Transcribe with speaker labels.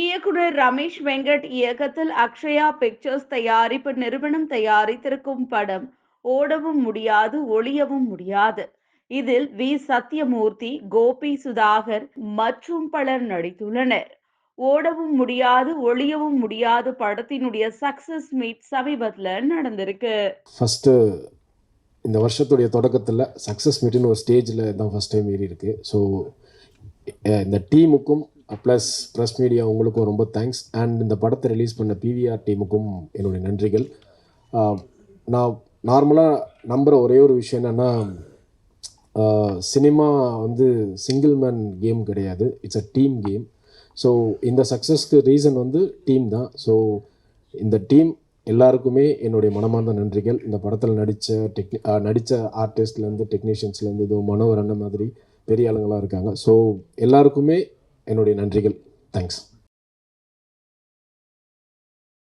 Speaker 1: இயக்குனர் ரமேஷ் வெங்கட் இயக்கத்தில் அக்ஷயா பிக்சர்ஸ் தயாரிப்பு நிறுவனம் தயாரித்திருக்கும் படம் ஓடவும் முடியாது ஒளியவும் முடியாது இதில் வி. சத்யமூர்த்தி கோபி சுதாகர் மற்றும் பலர் நடித்துள்ளனர். ஓடவும் முடியாது ஒளியவும் முடியாது படத்தினுடைய சக்சஸ் மீட் சமீபத்தில் நடந்திருக்கு.
Speaker 2: ஃபஸ்ட்டு இந்த வருஷத்துடைய தொடக்கத்தில் சக்ஸஸ் மீட்டுன்னு ஒரு ஸ்டேஜில் தான் ஃபஸ்ட் டைம் ஏறி இருக்கு. ஸோ இந்த டீமுக்கும் ப்ளஸ் ப்ரெஸ் மீடியா உங்களுக்கும் ரொம்ப தேங்க்ஸ் அண்ட் இந்த படத்தை ரிலீஸ் பண்ண பிவிஆர் டீமுக்கும் என்னுடைய நன்றிகள். நான் நார்மலாக நம்புகிற ஒரே ஒரு விஷயம் என்னென்னா சினிமா வந்து சிங்கிள் மேன் கேம் கிடையாது. It's a team game so இந்த சக்ஸஸ்க்கு ரீசன் வந்து டீம் தான். ஸோ இந்த டீம் எல்லாருக்குமே என்னுடைய மனமார்ந்த நன்றிகள். இந்த படத்தில் நடித்த டெக்னி நடித்த ஆர்டிஸ்ட்லேருந்து டெக்னீஷியன்ஸ்லேருந்து இதோ மனோவர் அண்ணன் மாதிரி பெரிய ஆளுங்களாக இருக்காங்க. ஸோ எல்லாருக்குமே என்னுடைய நன்றிகள். தேங்க்ஸ்